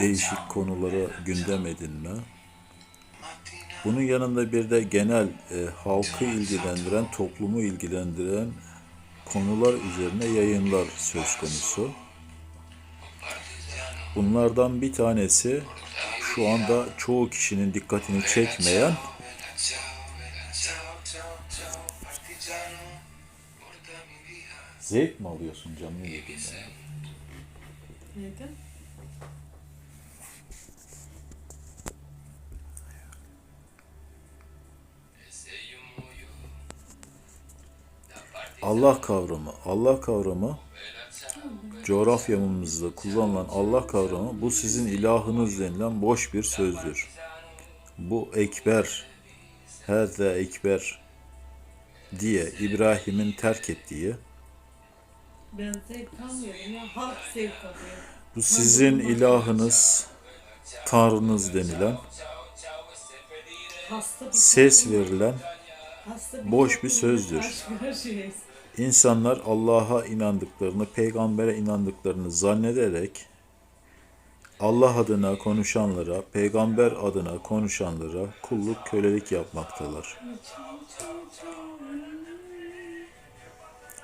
değişik konulara gündem edinme. Bunun yanında bir de genel e, halkı ilgilendiren, toplumu ilgilendiren konular üzerine yayınlar söz konusu. Bunlardan bir tanesi şu anda çoğu kişinin dikkatini çekmeyen Zevk mi alıyorsun canlı yayında? Neydi? Allah kavramı, Allah kavramı coğrafyamızda kullanılan Allah kavramı bu sizin ilahınız denilen boş bir sözdür. Bu ekber, herde ekber diye İbrahim'in terk ettiği, Ben zevk almıyorum ya. Halk zevk alıyor. bu sizin ilahınız, tanrınız denilen, bir ses verilen hasta boş bir toplumla sözdür. İnsanlar Allah'a inandıklarını, peygambere inandıklarını zannederek Allah adına konuşanlara, peygamber adına konuşanlara kulluk, kölelik yapmaktalar.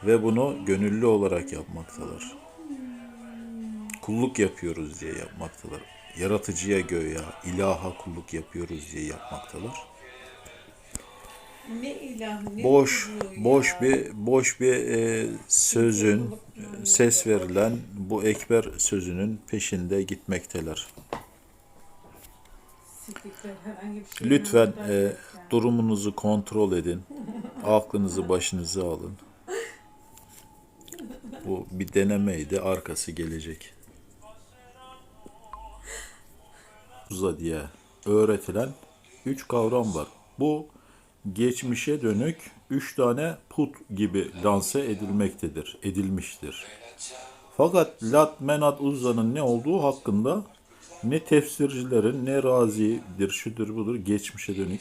Ve bunu gönüllü olarak yapmaktalar. Kulluk yapıyoruz diye yapmaktalar. Yaratıcıya göğe, ilaha kulluk yapıyoruz diye yapmaktalar. Ne ilah ne boş boş ya. bir boş bir e, sözün e, ses verilen bu ekber sözünün peşinde gitmekteler. Şey. Lütfen e, durumunuzu kontrol edin. Aklınızı başınıza alın. Bu bir denemeydi. Arkası gelecek. Uza diye öğretilen üç kavram var. Bu geçmişe dönük üç tane put gibi lanse edilmektedir, edilmiştir. Fakat Lat, Menat, Uzza'nın ne olduğu hakkında ne tefsircilerin ne razidir, şudur budur geçmişe dönük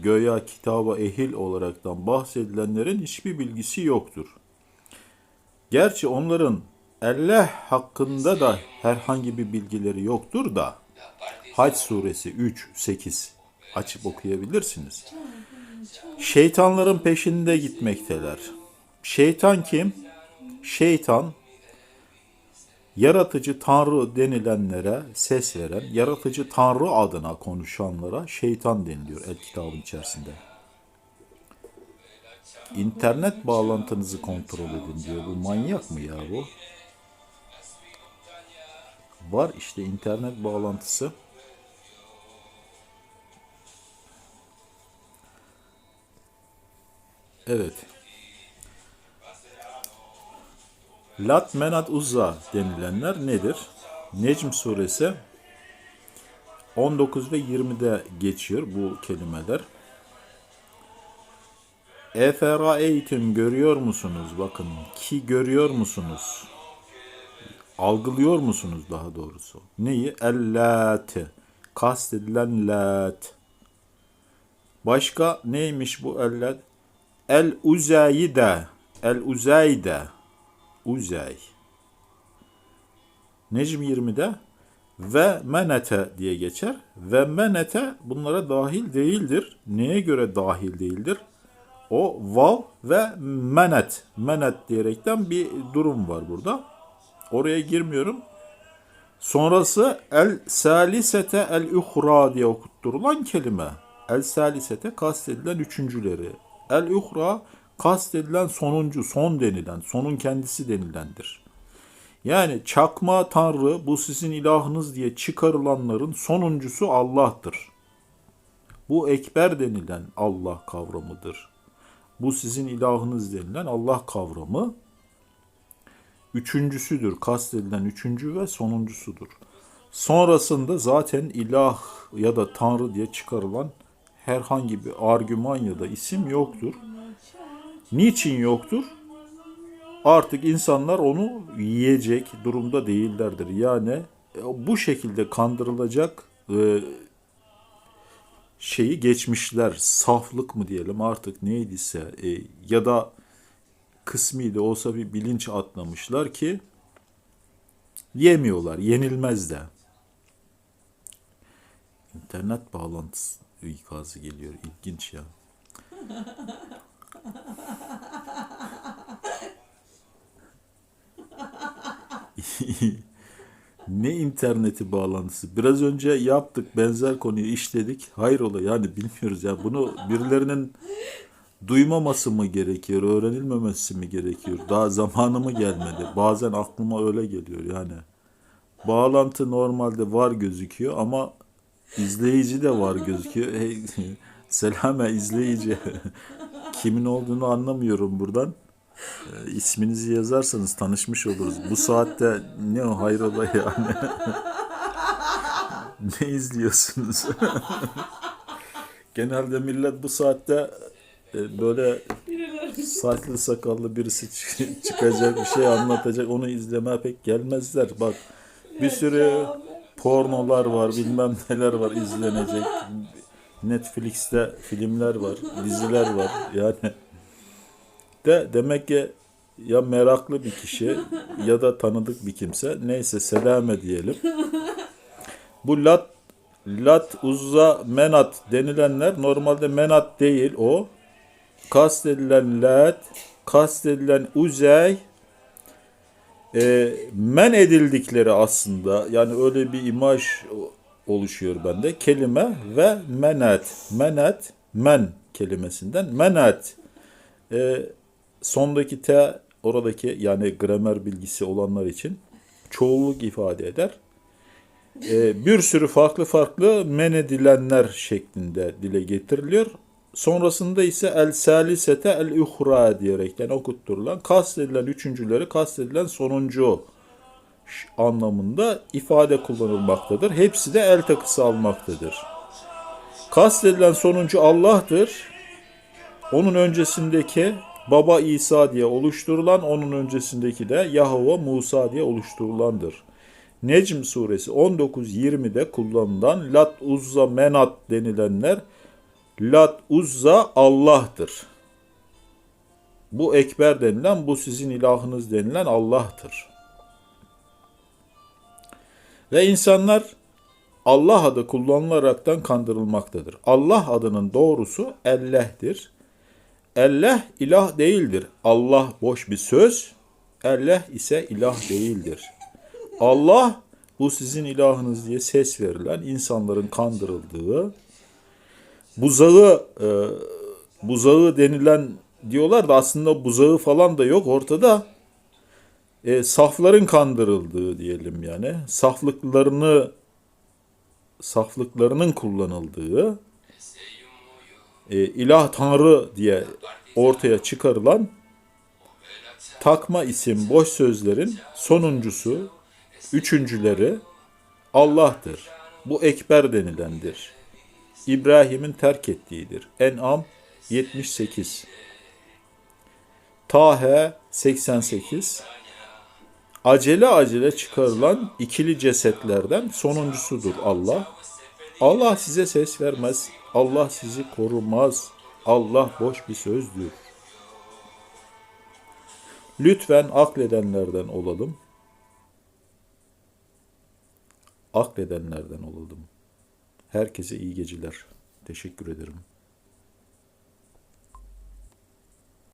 göya kitaba ehil olaraktan bahsedilenlerin hiçbir bilgisi yoktur. Gerçi onların Allah hakkında da herhangi bir bilgileri yoktur da Hac suresi 3 8 açıp okuyabilirsiniz. Şeytanların peşinde gitmekteler. Şeytan kim? Şeytan yaratıcı tanrı denilenlere ses veren, yaratıcı tanrı adına konuşanlara şeytan deniliyor el kitabın içerisinde. İnternet bağlantınızı kontrol edin diyor. Bu manyak mı ya bu? Var işte internet bağlantısı. Evet. Lat, Menat, Uzza denilenler nedir? Necm suresi 19 ve 20'de geçiyor bu kelimeler. Eferaeytüm görüyor musunuz? Bakın ki görüyor musunuz? Algılıyor musunuz daha doğrusu? Neyi? Ellâte. Kastedilen lat. Başka neymiş bu ellat? El uzayide. El uzayde. Uzay. Necm 20'de ve menete diye geçer. Ve menete bunlara dahil değildir. Neye göre dahil değildir? O vav ve menet. Menet diyerekten bir durum var burada. Oraya girmiyorum. Sonrası el salisete el uhra diye okutturulan kelime. El salisete kastedilen üçüncüleri. El uhra kastedilen sonuncu, son denilen, sonun kendisi denilendir. Yani çakma tanrı bu sizin ilahınız diye çıkarılanların sonuncusu Allah'tır. Bu ekber denilen Allah kavramıdır. Bu sizin ilahınız denilen Allah kavramı üçüncüsüdür. Kastedilen üçüncü ve sonuncusudur. Sonrasında zaten ilah ya da tanrı diye çıkarılan herhangi bir argüman ya da isim yoktur. Niçin yoktur? Artık insanlar onu yiyecek durumda değillerdir. Yani e, bu şekilde kandırılacak e, şeyi geçmişler. Saflık mı diyelim artık neydiyse e, ya da kısmi de olsa bir bilinç atlamışlar ki yemiyorlar, yenilmez de. İnternet bağlantısı ikazı geliyor. İlginç ya. ne interneti bağlantısı? Biraz önce yaptık benzer konuyu işledik. Hayrola yani bilmiyoruz ya. Bunu birilerinin duymaması mı gerekiyor, öğrenilmemesi mi gerekiyor? Daha zamanı mı gelmedi? Bazen aklıma öyle geliyor yani. Bağlantı normalde var gözüküyor ama izleyici de var gözüküyor. Hey, selame izleyici. Kimin olduğunu anlamıyorum buradan. E, isminizi yazarsanız tanışmış oluruz. Bu saatte ne o hayrola yani. ne izliyorsunuz? Genelde millet bu saatte e, böyle saçlı sakallı birisi çı- çıkacak bir şey anlatacak onu izlemeye pek gelmezler. Bak bir sürü pornolar var bilmem neler var izlenecek. Netflix'te filmler var, diziler var yani. De demek ki ya meraklı bir kişi ya da tanıdık bir kimse neyse selame diyelim. Bu lat lat uzza menat denilenler normalde menat değil o kastedilen lat, kastedilen uzey e, men edildikleri aslında yani öyle bir imaj oluşuyor bende. Kelime ve menet. Menet, men kelimesinden. Menet. E, sondaki T oradaki yani gramer bilgisi olanlar için çoğulluk ifade eder. E, bir sürü farklı farklı men edilenler şeklinde dile getiriliyor. Sonrasında ise el salisete el uhra diyerekten okutturulan kastedilen üçüncüleri kastedilen sonuncu anlamında ifade kullanılmaktadır. Hepsi de el takısı almaktadır. Kastedilen sonuncu Allah'tır. Onun öncesindeki Baba İsa diye oluşturulan, onun öncesindeki de Yahova Musa diye oluşturulandır. Necm suresi 19-20'de kullanılan Lat Uzza Menat denilenler Lat Uzza Allah'tır. Bu Ekber denilen, bu sizin ilahınız denilen Allah'tır. Ve insanlar Allah adı kullanılaraktan kandırılmaktadır. Allah adının doğrusu Elleh'tir. Allah ilah değildir. Allah boş bir söz. Allah ise ilah değildir. Allah bu sizin ilahınız diye ses verilen insanların kandırıldığı, buzağı e, buzağı denilen diyorlar da aslında buzağı falan da yok ortada. E, safların kandırıldığı diyelim yani. Saflıklarını saflıklarının kullanıldığı e, ilah tanrı diye ortaya çıkarılan takma isim boş sözlerin sonuncusu, üçüncüleri Allah'tır. Bu ekber denilendir. İbrahim'in terk ettiğidir. En'am 78. Tahe 88. Acele acele çıkarılan ikili cesetlerden sonuncusudur Allah. Allah size ses vermez. Allah sizi korumaz. Allah boş bir sözdür. Lütfen akledenlerden olalım. Akledenlerden olalım. Herkese iyi geceler. Teşekkür ederim.